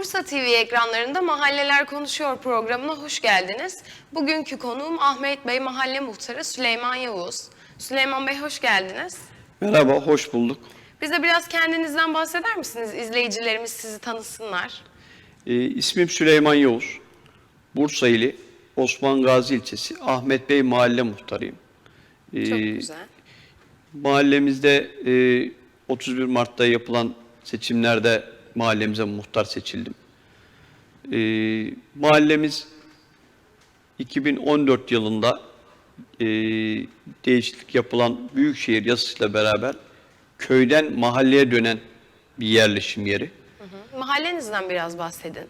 Bursa TV ekranlarında Mahalleler Konuşuyor programına hoş geldiniz. Bugünkü konuğum Ahmet Bey Mahalle Muhtarı Süleyman Yavuz. Süleyman Bey hoş geldiniz. Merhaba, hoş bulduk. Bize biraz kendinizden bahseder misiniz? İzleyicilerimiz sizi tanısınlar. Ee, ismim Süleyman Yavuz. Bursa ili Osman Gazi ilçesi Ahmet Bey Mahalle Muhtarıyım. Ee, Çok güzel. Mahallemizde e, 31 Mart'ta yapılan seçimlerde mahallemize muhtar seçildim. Ee, mahallemiz 2014 yılında e, değişiklik yapılan Büyükşehir yasasıyla beraber köyden mahalleye dönen bir yerleşim yeri. Hı. Mahallenizden biraz bahsedin.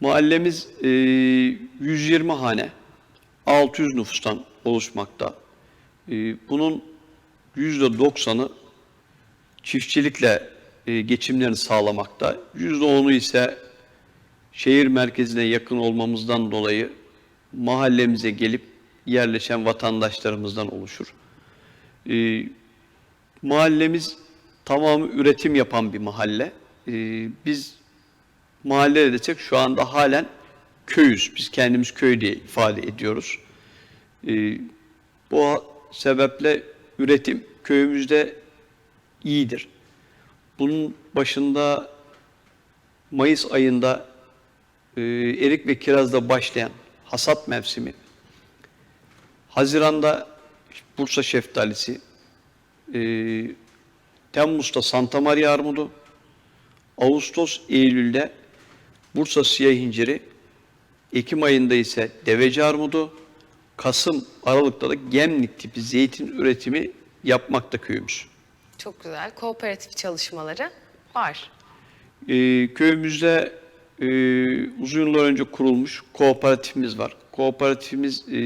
Mahallemiz e, 120 hane, 600 nüfustan oluşmakta. E, bunun %90'ı çiftçilikle e, geçimlerini sağlamakta. %10'u ise şehir merkezine yakın olmamızdan dolayı mahallemize gelip yerleşen vatandaşlarımızdan oluşur. E, mahallemiz tamamı üretim yapan bir mahalle. E, biz mahalle desek şu anda halen köyüz. Biz kendimiz köy diye ifade ediyoruz. Ee, bu sebeple üretim köyümüzde iyidir. Bunun başında Mayıs ayında e, erik ve kirazda başlayan hasat mevsimi, Haziran'da Bursa şeftalisi, e, Temmuz'da Santa Maria armudu, Ağustos, Eylül'de Bursa siyah inciri, Ekim ayında ise deveci armudu, Kasım, Aralık'ta da gemlik tipi zeytin üretimi yapmakta köyümüz. Çok güzel. Kooperatif çalışmaları var. Ee, köyümüzde e, uzun yıllar önce kurulmuş kooperatifimiz var. Kooperatifimiz e,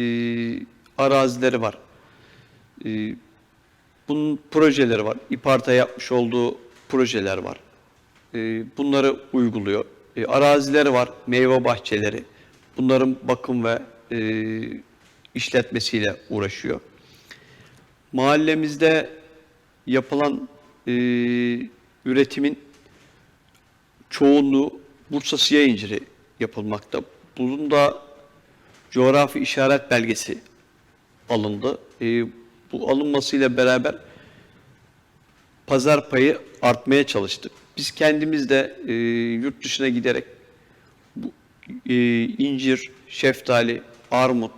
arazileri var. E, bunun projeleri var. İparta yapmış olduğu projeler var. E, bunları uyguluyor. E, arazileri var, meyve bahçeleri. Bunların bakım ve e, işletmesiyle uğraşıyor. Mahallemizde yapılan e, üretimin çoğunluğu Bursa siyah inciri yapılmakta. Bunun da coğrafi işaret belgesi alındı. E, bu alınmasıyla beraber pazar payı artmaya çalıştık. Biz kendimiz de e, yurt dışına giderek bu, e, incir, şeftali, armut,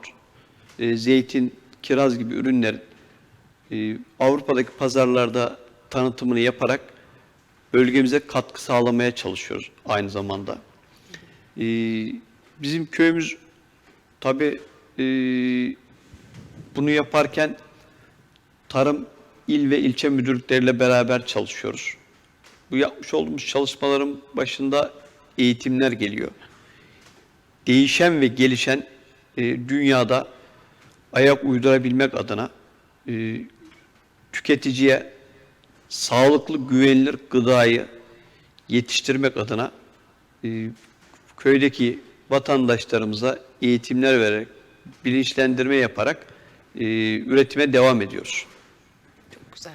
e, zeytin, kiraz gibi ürünlerin e, Avrupa'daki pazarlarda tanıtımını yaparak bölgemize katkı sağlamaya çalışıyoruz aynı zamanda. E, bizim köyümüz tabi e, bunu yaparken tarım il ve ilçe müdürlükleriyle beraber çalışıyoruz. Bu yapmış olduğumuz çalışmaların başında eğitimler geliyor. Değişen ve gelişen e, dünyada ayak uydurabilmek adına e, tüketiciye sağlıklı, güvenilir gıdayı yetiştirmek adına e, köydeki vatandaşlarımıza eğitimler vererek, bilinçlendirme yaparak e, üretime devam ediyoruz. Çok güzel.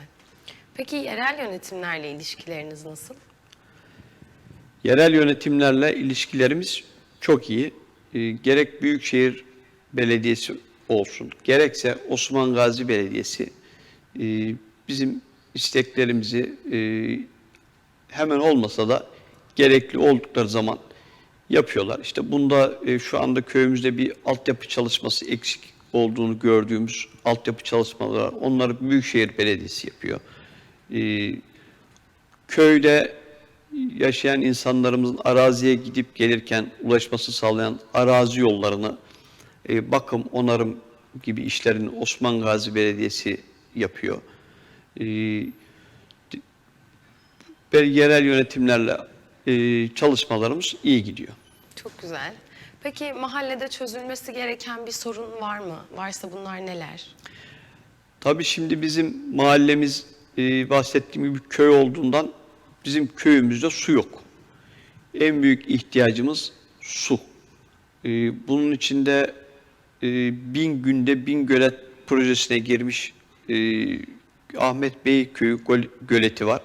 Peki yerel yönetimlerle ilişkileriniz nasıl? Yerel yönetimlerle ilişkilerimiz çok iyi. E, gerek Büyükşehir Belediyesi olsun, gerekse Osman Gazi Belediyesi e, bizim isteklerimizi e, hemen olmasa da gerekli oldukları zaman yapıyorlar. İşte bunda e, şu anda köyümüzde bir altyapı çalışması eksik olduğunu gördüğümüz altyapı çalışmaları. Onları Büyükşehir Belediyesi yapıyor. E, köyde yaşayan insanlarımızın araziye gidip gelirken ulaşması sağlayan arazi yollarını e, bakım, onarım gibi işlerini Osman Gazi Belediyesi yapıyor. E, yerel yönetimlerle e, çalışmalarımız iyi gidiyor. Çok güzel. Peki mahallede çözülmesi gereken bir sorun var mı? Varsa bunlar neler? Tabii şimdi bizim mahallemiz e, bahsettiğim gibi köy olduğundan bizim köyümüzde su yok. En büyük ihtiyacımız su. E, bunun içinde e, bin günde bin gölet projesine girmiş Ahmet Bey Köyü göl- göleti var.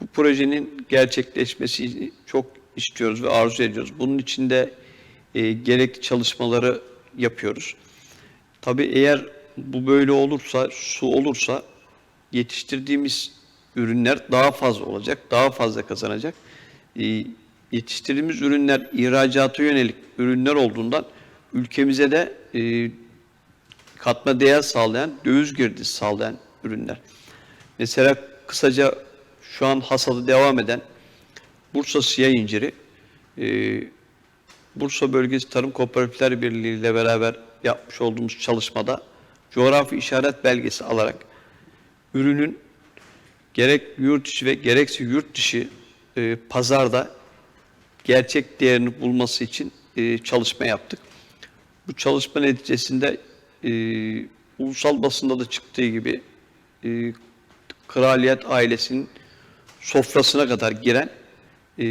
Bu projenin gerçekleşmesi çok istiyoruz ve arzu ediyoruz. Bunun için de e, gerekli çalışmaları yapıyoruz. Tabii eğer bu böyle olursa, su olursa yetiştirdiğimiz ürünler daha fazla olacak, daha fazla kazanacak. E, yetiştirdiğimiz ürünler ihracata yönelik ürünler olduğundan ülkemize de e, katma değer sağlayan, döviz girdisi sağlayan ürünler. Mesela kısaca şu an hasadı devam eden Bursa siyah inciri, e, Bursa Bölgesi Tarım Kooperatifler Birliği ile beraber yapmış olduğumuz çalışmada coğrafi işaret belgesi alarak ürünün gerek yurt içi ve gerekse yurt dışı e, pazarda gerçek değerini bulması için e, çalışma yaptık. Bu çalışma neticesinde e, ulusal basında da çıktığı gibi e, kraliyet ailesinin sofrasına kadar giren e,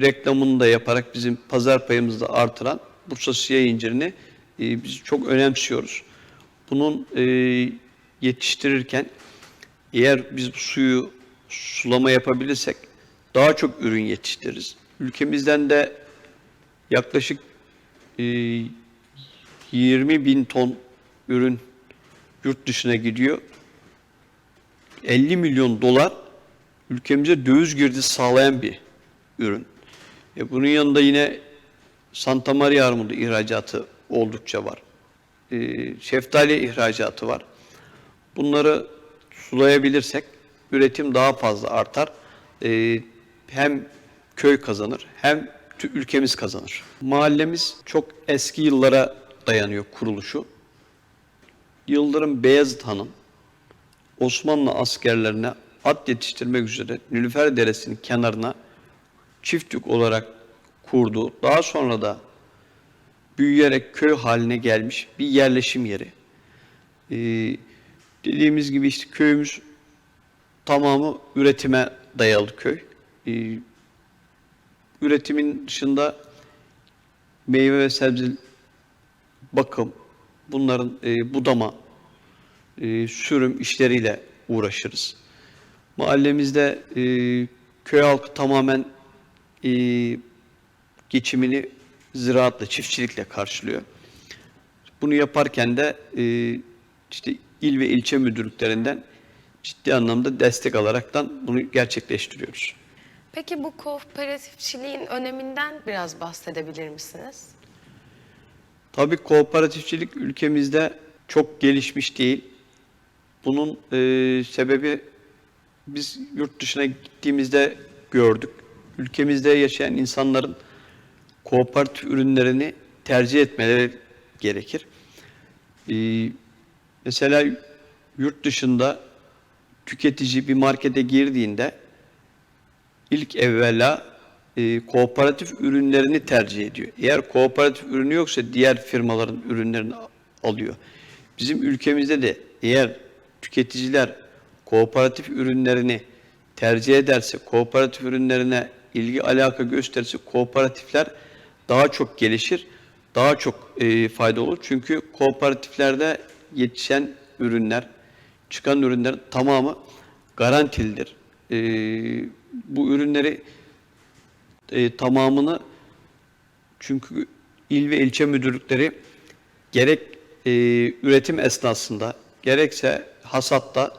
reklamını da yaparak bizim pazar payımızı da artıran Bursa Siyah incirini e, biz çok önemsiyoruz. Bunun e, yetiştirirken eğer biz bu suyu sulama yapabilirsek daha çok ürün yetiştiririz. Ülkemizden de yaklaşık e, 20 bin ton ürün yurt dışına gidiyor. 50 milyon dolar ülkemize döviz girdisi sağlayan bir ürün. E bunun yanında yine Santa Maria armudu ihracatı oldukça var. E, şeftali ihracatı var. Bunları sulayabilirsek üretim daha fazla artar. E, hem köy kazanır hem ülkemiz kazanır. Mahallemiz çok eski yıllara dayanıyor kuruluşu. Yıldırım Beyazıt Han'ın Osmanlı askerlerine at yetiştirmek üzere Nilüfer Deresi'nin kenarına çiftlik olarak kurduğu, daha sonra da büyüyerek köy haline gelmiş bir yerleşim yeri. Ee, dediğimiz gibi işte köyümüz tamamı üretime dayalı köy. Ee, üretimin dışında meyve ve sebze bakım, bunların e, budama, e, sürüm işleriyle uğraşırız. Mahallemizde e, köy halkı tamamen e, geçimini ziraatla, çiftçilikle karşılıyor. Bunu yaparken de e, işte il ve ilçe müdürlüklerinden ciddi anlamda destek alaraktan bunu gerçekleştiriyoruz. Peki bu kooperatifçiliğin öneminden biraz bahsedebilir misiniz? Tabii kooperatifçilik ülkemizde çok gelişmiş değil. Bunun e, sebebi biz yurt dışına gittiğimizde gördük. Ülkemizde yaşayan insanların kooperatif ürünlerini tercih etmeleri gerekir. E, mesela yurt dışında tüketici bir markete girdiğinde ilk evvela e, kooperatif ürünlerini tercih ediyor. Eğer kooperatif ürünü yoksa diğer firmaların ürünlerini alıyor. Bizim ülkemizde de eğer tüketiciler kooperatif ürünlerini tercih ederse, kooperatif ürünlerine ilgi alaka gösterirse kooperatifler daha çok gelişir, daha çok e, fayda olur. Çünkü kooperatiflerde yetişen ürünler, çıkan ürünlerin tamamı garantilidir. E, bu ürünleri e, tamamını çünkü il ve ilçe müdürlükleri gerek e, üretim esnasında gerekse hasatta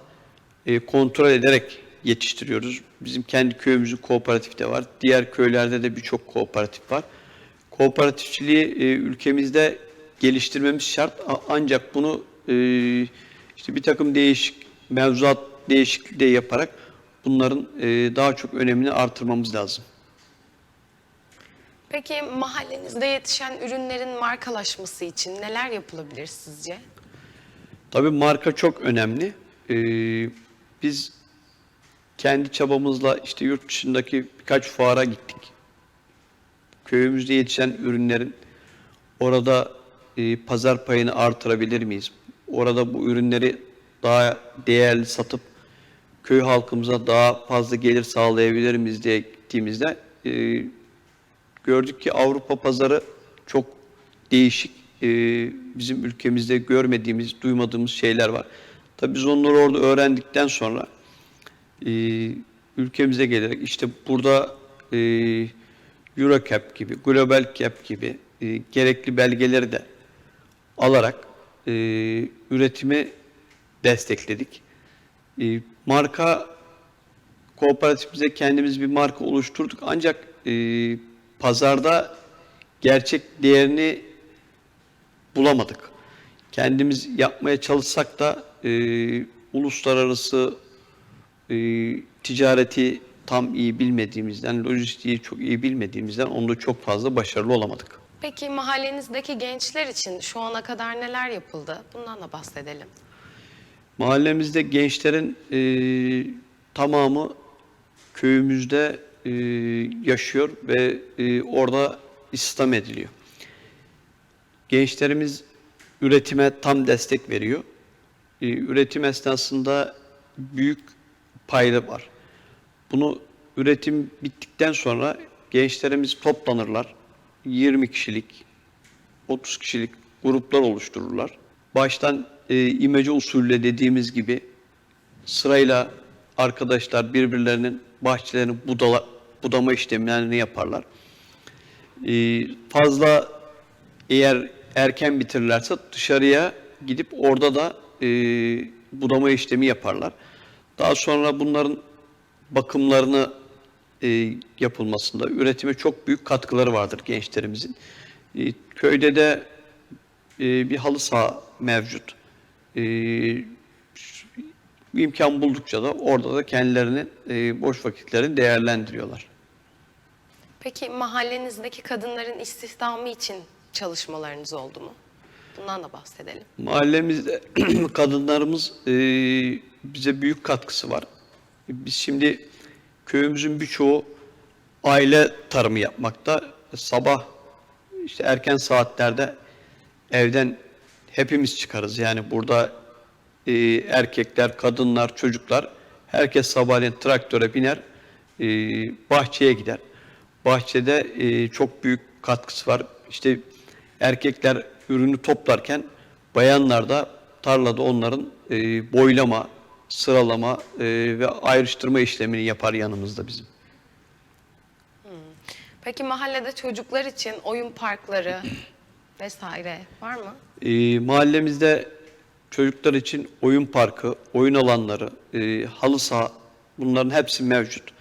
e, kontrol ederek yetiştiriyoruz. Bizim kendi köyümüzün kooperatif de var. Diğer köylerde de birçok kooperatif var. Kooperatifçiliği e, ülkemizde geliştirmemiz şart. Ancak bunu e, işte bir takım değişik mevzuat değişikliği de yaparak bunların e, daha çok önemini artırmamız lazım. Peki mahallenizde yetişen ürünlerin markalaşması için neler yapılabilir sizce? Tabii marka çok önemli. Ee, biz kendi çabamızla işte yurt dışındaki birkaç fuara gittik. Köyümüzde yetişen ürünlerin orada e, pazar payını artırabilir miyiz? Orada bu ürünleri daha değerli satıp köy halkımıza daha fazla gelir sağlayabilir miyiz diye gittiğimizde e, gördük ki Avrupa pazarı çok değişik. Ee, bizim ülkemizde görmediğimiz, duymadığımız şeyler var. Tabii biz onları orada öğrendikten sonra e, ülkemize gelerek işte burada e, Eurocap gibi, Global Cap gibi e, gerekli belgeleri de alarak e, üretimi destekledik. E, marka kooperatifimize kendimiz bir marka oluşturduk ancak e, pazarda gerçek değerini bulamadık. Kendimiz yapmaya çalışsak da e, uluslararası e, ticareti tam iyi bilmediğimizden, lojistiği çok iyi bilmediğimizden onda çok fazla başarılı olamadık. Peki mahallenizdeki gençler için şu ana kadar neler yapıldı? Bundan da bahsedelim. Mahallemizde gençlerin e, tamamı köyümüzde e, yaşıyor ve e, orada istihdam ediliyor. Gençlerimiz üretime tam destek veriyor. E, üretim esnasında büyük payda var. Bunu üretim bittikten sonra gençlerimiz toplanırlar. 20 kişilik, 30 kişilik gruplar oluştururlar. Baştan e, imece usulüyle dediğimiz gibi sırayla arkadaşlar birbirlerinin bahçelerini budala, budama işlemlerini yaparlar. E, fazla eğer erken bitirirlerse dışarıya gidip orada da e, budama işlemi yaparlar. Daha sonra bunların bakımlarını e, yapılmasında, üretime çok büyük katkıları vardır gençlerimizin. E, köyde de e, bir halı saha mevcut. E, imkan buldukça da orada da kendilerinin e, boş vakitlerini değerlendiriyorlar. Peki mahallenizdeki kadınların istihdamı için çalışmalarınız oldu mu? Bundan da bahsedelim. Mahallemizde kadınlarımız e, bize büyük katkısı var. Biz şimdi köyümüzün birçoğu aile tarımı yapmakta. Sabah işte erken saatlerde evden hepimiz çıkarız. Yani burada e, erkekler, kadınlar, çocuklar herkes sabahleyin traktöre biner, e, bahçeye gider. Bahçede e, çok büyük katkısı var. İşte erkekler ürünü toplarken bayanlar da tarlada onların e, boylama, sıralama e, ve ayrıştırma işlemini yapar yanımızda bizim. Peki mahallede çocuklar için oyun parkları vesaire var mı? E, mahallemizde çocuklar için oyun parkı, oyun alanları, e, halı saha bunların hepsi mevcut.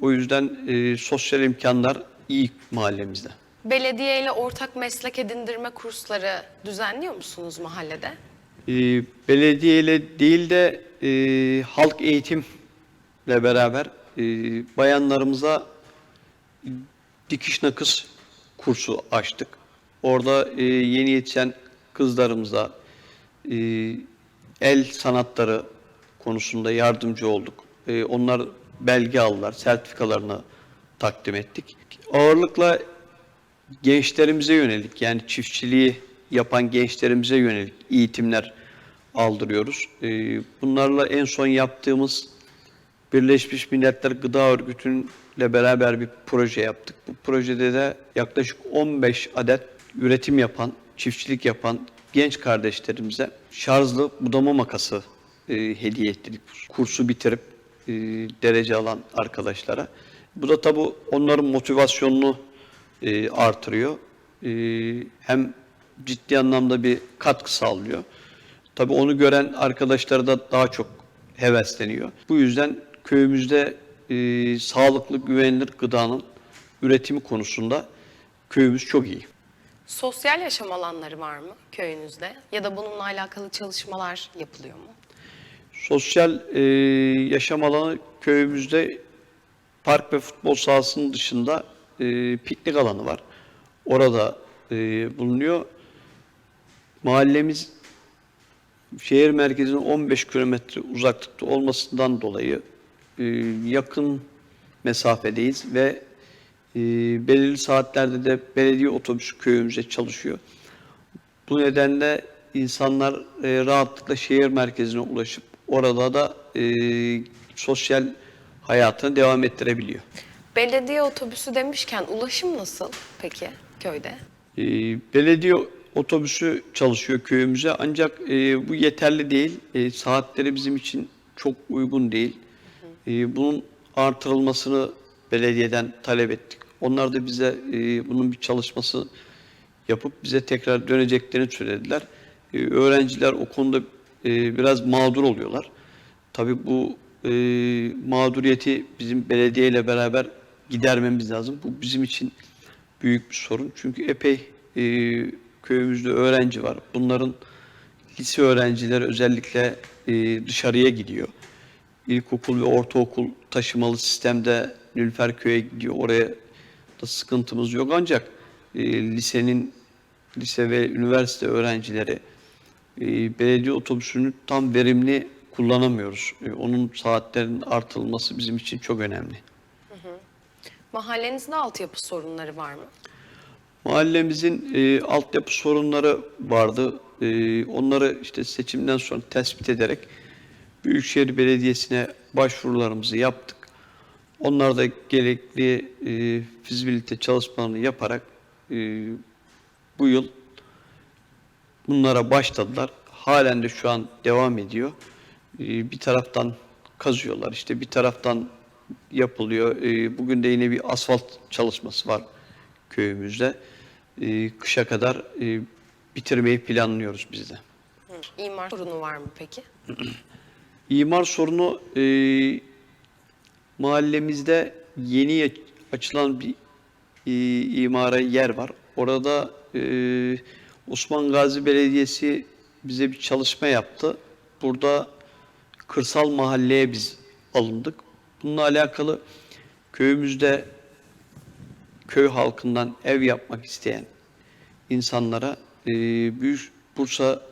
O yüzden e, sosyal imkanlar iyi mahallemizde. Belediye ile ortak meslek edindirme kursları düzenliyor musunuz mahallede? E, belediye ile değil de e, halk eğitimle beraber e, bayanlarımıza dikiş nakış kursu açtık. Orada e, yeni yetişen kızlarımıza e, el sanatları konusunda yardımcı olduk. E, onlar belge aldılar, sertifikalarını takdim ettik. Ağırlıkla gençlerimize yönelik yani çiftçiliği yapan gençlerimize yönelik eğitimler aldırıyoruz. Ee, Bunlarla en son yaptığımız Birleşmiş Milletler Gıda Örgütü'yle beraber bir proje yaptık. Bu projede de yaklaşık 15 adet üretim yapan, çiftçilik yapan genç kardeşlerimize şarjlı budama makası e, hediye ettik. Kursu bitirip e, derece alan arkadaşlara. Bu da tabii onların motivasyonunu e, artırıyor. E, hem ciddi anlamda bir katkı sağlıyor. Tabii onu gören arkadaşlar da daha çok hevesleniyor. Bu yüzden köyümüzde sağlıklı, güvenilir gıdanın üretimi konusunda köyümüz çok iyi. Sosyal yaşam alanları var mı köyünüzde? Ya da bununla alakalı çalışmalar yapılıyor mu? Sosyal e, yaşam alanı köyümüzde park ve futbol sahasının dışında e, piknik alanı var. Orada e, bulunuyor. Mahallemiz şehir merkezine 15 kilometre uzaklıkta olmasından dolayı e, yakın mesafedeyiz ve e, belirli saatlerde de belediye otobüsü köyümüze çalışıyor. Bu nedenle insanlar e, rahatlıkla şehir merkezine ulaşıp orada da e, sosyal hayatını devam ettirebiliyor. Belediye otobüsü demişken ulaşım nasıl peki köyde? E, belediye otobüsü çalışıyor köyümüze ancak e, bu yeterli değil. E, saatleri bizim için çok uygun değil. E, bunun artırılmasını belediyeden talep ettik. Onlar da bize e, bunun bir çalışması yapıp bize tekrar döneceklerini söylediler. E, öğrenciler o konuda e, biraz mağdur oluyorlar. Tabii bu e, mağduriyeti bizim belediyeyle beraber gidermemiz lazım. Bu bizim için büyük bir sorun. Çünkü epey e, köyümüzde öğrenci var. Bunların lise öğrencileri özellikle e, dışarıya gidiyor. İlkokul ve ortaokul taşımalı sistemde Nülferköy'e gidiyor. Oraya da sıkıntımız yok. Ancak e, lisenin lise ve üniversite öğrencileri belediye otobüsünü tam verimli kullanamıyoruz. E, onun saatlerinin artırılması bizim için çok önemli. Mahallenizde altyapı sorunları var mı? Mahallemizin e, altyapı sorunları vardı. E, onları işte seçimden sonra tespit ederek Büyükşehir Belediyesi'ne başvurularımızı yaptık. Onlar da gerekli e, fizibilite çalışmalarını yaparak e, bu yıl bunlara başladılar. Halen de şu an devam ediyor. E, bir taraftan kazıyorlar, işte bir taraftan yapılıyor. E, bugün de yine bir asfalt çalışması var köyümüzde. E, kışa kadar e, bitirmeyi planlıyoruz biz de. İmar sorunu var mı peki? İmar sorunu e, mahallemizde yeni açılan bir e, imara yer var. Orada e, Osman Gazi Belediyesi bize bir çalışma yaptı. Burada kırsal mahalleye biz alındık. Bununla alakalı köyümüzde köy halkından ev yapmak isteyen insanlara e, Büyük Bursa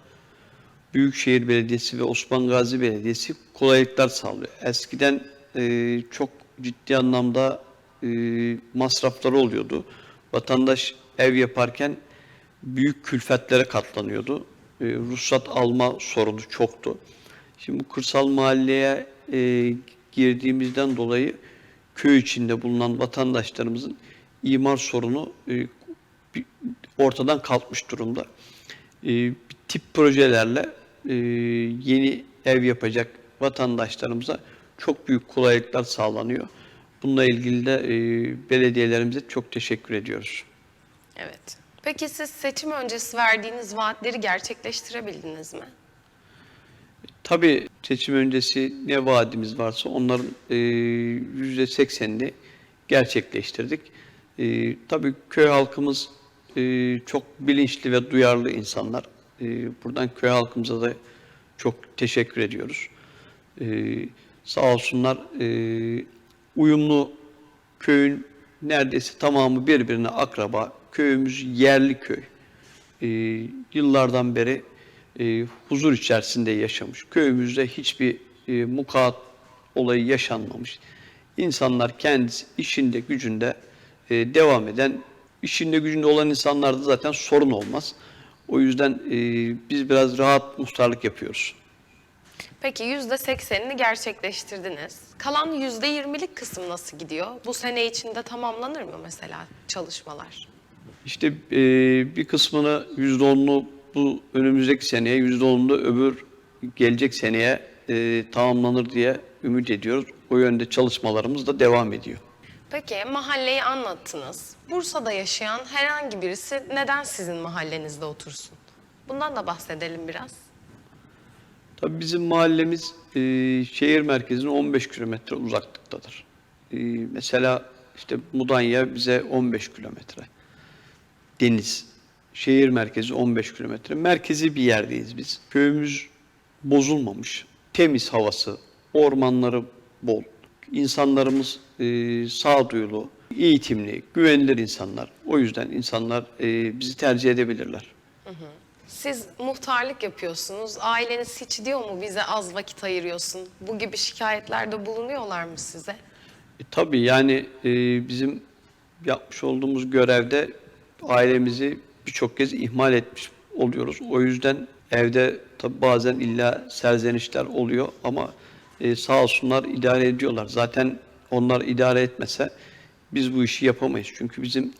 Büyükşehir Belediyesi ve Osman Gazi Belediyesi kolaylıklar sağlıyor. Eskiden e, çok ciddi anlamda e, masrafları oluyordu. Vatandaş ev yaparken büyük külfetlere katlanıyordu. E, ruhsat alma sorunu çoktu. Şimdi bu kırsal mahalleye e, girdiğimizden dolayı köy içinde bulunan vatandaşlarımızın imar sorunu e, ortadan kalkmış durumda. E, tip projelerle e, yeni ev yapacak vatandaşlarımıza çok büyük kolaylıklar sağlanıyor. Bununla ilgili de e, belediyelerimize çok teşekkür ediyoruz. Evet. Peki siz seçim öncesi verdiğiniz vaatleri gerçekleştirebildiniz mi? Tabii seçim öncesi ne vaadimiz varsa onların e, yüzde seksenini gerçekleştirdik. E, tabii köy halkımız e, çok bilinçli ve duyarlı insanlar. E, buradan köy halkımıza da çok teşekkür ediyoruz. E, sağ olsunlar uyumlu köyün neredeyse tamamı birbirine akraba. Köyümüz yerli köy. E, yıllardan beri e, huzur içerisinde yaşamış. Köyümüzde hiçbir e, mukat olayı yaşanmamış. İnsanlar kendisi işinde gücünde e, devam eden, işinde gücünde olan insanlarda zaten sorun olmaz. O yüzden e, biz biraz rahat muhtarlık yapıyoruz. Peki yüzde seksenini gerçekleştirdiniz. Kalan yüzde yirmilik kısım nasıl gidiyor? Bu sene içinde tamamlanır mı mesela çalışmalar? İşte e, bir kısmını yüzde onlu bu önümüzdeki seneye, yüzde onlu öbür gelecek seneye e, tamamlanır diye ümit ediyoruz. O yönde çalışmalarımız da devam ediyor. Peki mahalleyi anlattınız. Bursa'da yaşayan herhangi birisi neden sizin mahallenizde otursun? Bundan da bahsedelim biraz. Tabii bizim mahallemiz e, şehir merkezine 15 kilometre uzaklıktadır. E, mesela işte Mudanya bize 15 kilometre. Deniz, şehir merkezi 15 kilometre. Merkezi bir yerdeyiz biz. Köyümüz bozulmamış. Temiz havası, ormanları bol. İnsanlarımız e, sağduyulu, eğitimli, güvenilir insanlar. O yüzden insanlar e, bizi tercih edebilirler. Siz muhtarlık yapıyorsunuz. Aileniz hiç diyor mu bize az vakit ayırıyorsun? Bu gibi şikayetlerde bulunuyorlar mı size? E, tabii yani e, bizim yapmış olduğumuz görevde ailemizi birçok kez ihmal etmiş oluyoruz. O yüzden evde tabii bazen illa serzenişler oluyor ama e, sağ olsunlar idare ediyorlar. Zaten onlar idare etmese biz bu işi yapamayız. Çünkü bizim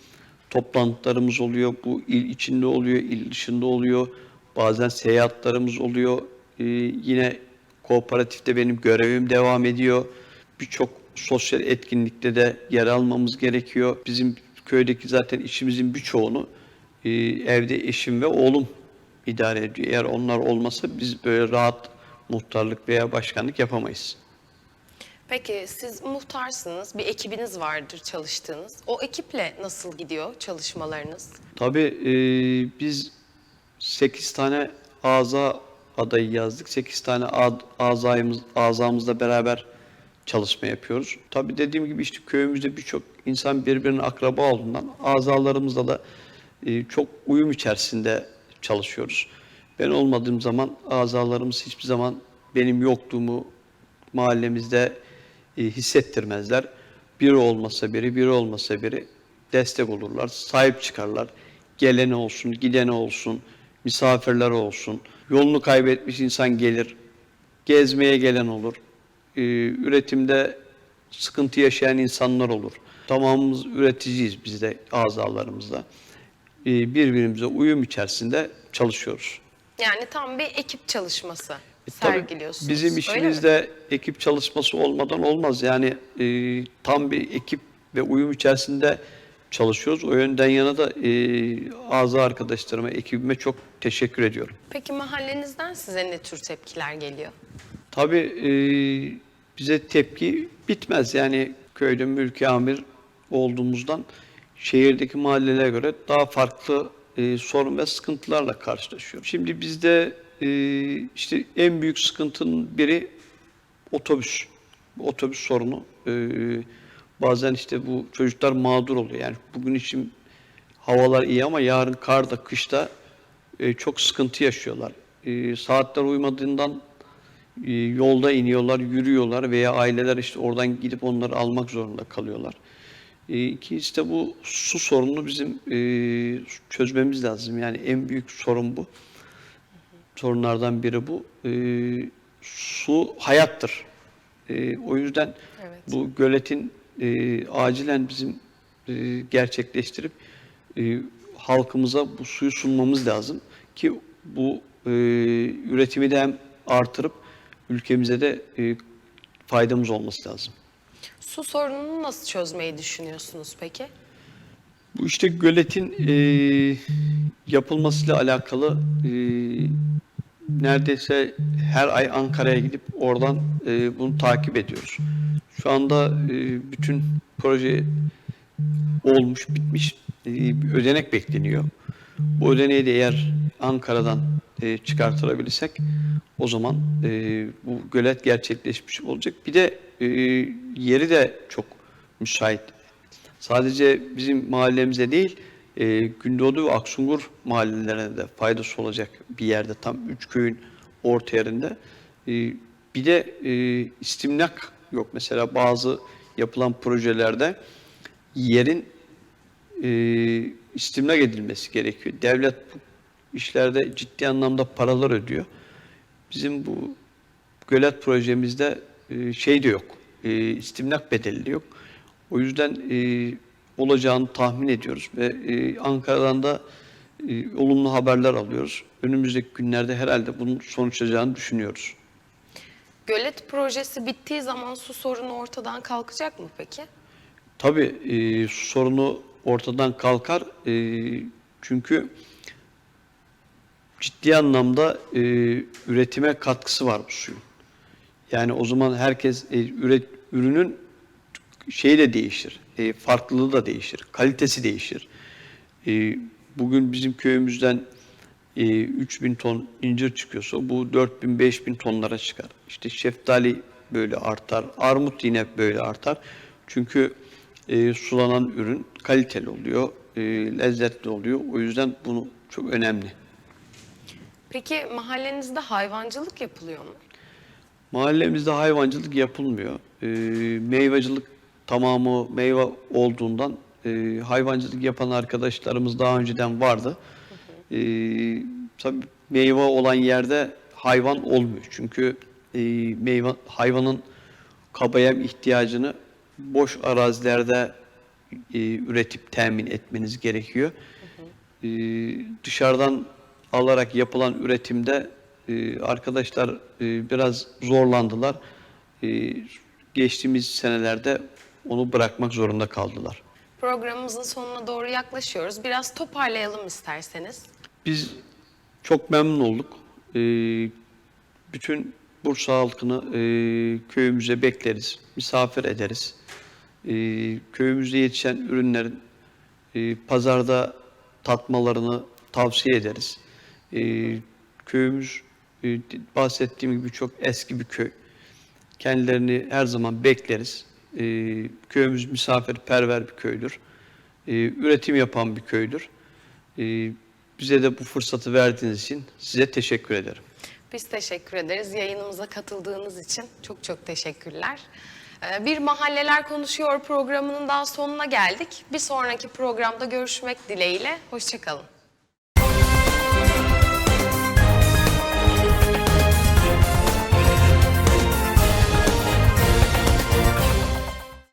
toplantılarımız oluyor. Bu il içinde oluyor, il dışında oluyor. Bazen seyahatlarımız oluyor. E, yine kooperatifte benim görevim devam ediyor. Birçok sosyal etkinlikte de yer almamız gerekiyor. Bizim köydeki zaten işimizin birçoğunu e, evde eşim ve oğlum idare ediyor. Eğer onlar olmasa biz böyle rahat muhtarlık veya başkanlık yapamayız. Peki siz muhtarsınız, bir ekibiniz vardır çalıştığınız. O ekiple nasıl gidiyor çalışmalarınız? Tabii e, biz 8 tane aza adayı yazdık. 8 tane ad, azayımız, azamızla beraber çalışma yapıyoruz. Tabii dediğim gibi işte köyümüzde birçok insan birbirine akraba olduğundan azalarımızla da e, çok uyum içerisinde çalışıyoruz. Ben olmadığım zaman azalarımız hiçbir zaman benim yokluğumu mahallemizde e, hissettirmezler. Biri olmasa biri, biri olmasa biri destek olurlar, sahip çıkarlar. Gelene olsun, gidene olsun, misafirler olsun. Yolunu kaybetmiş insan gelir, gezmeye gelen olur. Ee, üretimde sıkıntı yaşayan insanlar olur. Tamamımız üreticiyiz biz de azalarımızda. Ee, birbirimize uyum içerisinde çalışıyoruz. Yani tam bir ekip çalışması E, sergiliyorsunuz. Bizim işimizde ekip çalışması olmadan olmaz. Yani e, tam bir ekip ve uyum içerisinde çalışıyoruz. O yönden yana da e, ağza arkadaşlarıma, ekibime çok teşekkür ediyorum. Peki mahallenizden size ne tür tepkiler geliyor? Tabii e, bize tepki bitmez. Yani köyde mülki amir olduğumuzdan şehirdeki mahallelere göre daha farklı e, sorun ve sıkıntılarla karşılaşıyoruz. Şimdi bizde e, işte en büyük sıkıntının biri otobüs. Otobüs sorunu. E, bazen işte bu çocuklar mağdur oluyor. Yani bugün için havalar iyi ama yarın karda, kışta e, çok sıkıntı yaşıyorlar. E, saatler uymadığından yolda iniyorlar, yürüyorlar veya aileler işte oradan gidip onları almak zorunda kalıyorlar. E, İkincisi de bu su sorununu bizim e, çözmemiz lazım. Yani en büyük sorun bu. Sorunlardan biri bu. E, su hayattır. O yüzden Evet. bu göletin e, acilen bizim e, gerçekleştirip halkımıza bu suyu sunmamız lazım ki bu üretimi de hem artırıp ülkemize de e, faydamız olması lazım. Su sorununu nasıl çözmeyi düşünüyorsunuz peki? Bu işte göletin e, yapılmasıyla alakalı e, neredeyse her ay Ankara'ya gidip oradan e, bunu takip ediyoruz. Şu anda e, bütün proje olmuş, bitmiş. E, bir ödenek bekleniyor. Bu ödeneği de eğer Ankara'dan e, çıkartılabilirsek o zaman e, bu gölet gerçekleşmiş olacak. Bir de e, yeri de çok müsait. Sadece bizim mahallemize değil, e, Gündoğdu ve Aksungur mahallelerine de faydası olacak bir yerde tam üç köyün orta yerinde. E, bir de e, istimlak yok. Mesela bazı yapılan projelerde yerin e, istimlak edilmesi gerekiyor. Devlet bu işlerde ciddi anlamda paralar ödüyor. Bizim bu gölet projemizde e, şey de yok, e, istimlak bedeli de yok. O yüzden e, olacağını tahmin ediyoruz ve e, Ankara'dan da e, olumlu haberler alıyoruz. Önümüzdeki günlerde herhalde bunun sonuçlanacağını düşünüyoruz. Gölet projesi bittiği zaman su sorunu ortadan kalkacak mı peki? Tabii e, su sorunu ortadan kalkar. E, çünkü ciddi anlamda e, üretime katkısı var bu suyun. Yani o zaman herkes e, üret, ürünün şeyi de değişir. E, farklılığı da değişir. Kalitesi değişir. E, bugün bizim köyümüzden e, 3000 ton incir çıkıyorsa bu 4000 5000 tonlara çıkar. İşte şeftali böyle artar. Armut yine böyle artar. Çünkü e, sulanan ürün kaliteli oluyor, e, lezzetli oluyor. O yüzden bunu çok önemli. Peki mahallenizde hayvancılık yapılıyor mu? Mahallemizde hayvancılık yapılmıyor. E, meyvacılık tamamı meyve olduğundan e, hayvancılık yapan arkadaşlarımız daha önceden vardı. E, tabii meyve olan yerde hayvan olmuyor. Çünkü e, meyve hayvanın kaba yem ihtiyacını boş arazilerde e, üretip temin etmeniz gerekiyor. E, dışarıdan alarak yapılan üretimde e, arkadaşlar e, biraz zorlandılar. E, geçtiğimiz senelerde onu bırakmak zorunda kaldılar. Programımızın sonuna doğru yaklaşıyoruz. Biraz toparlayalım isterseniz. Biz çok memnun olduk. Ee, bütün Bursa halkını e, köyümüze bekleriz, misafir ederiz. Ee, köyümüzde yetişen ürünlerin e, pazarda tatmalarını tavsiye ederiz. Ee, köyümüz e, bahsettiğim gibi çok eski bir köy. Kendilerini her zaman bekleriz. Ee, köyümüz misafirperver bir köydür. Ee, üretim yapan bir köydür. Ee, bize de bu fırsatı verdiğiniz için size teşekkür ederim. Biz teşekkür ederiz yayınımıza katıldığınız için. Çok çok teşekkürler. Bir Mahalleler Konuşuyor programının daha sonuna geldik. Bir sonraki programda görüşmek dileğiyle. Hoşçakalın.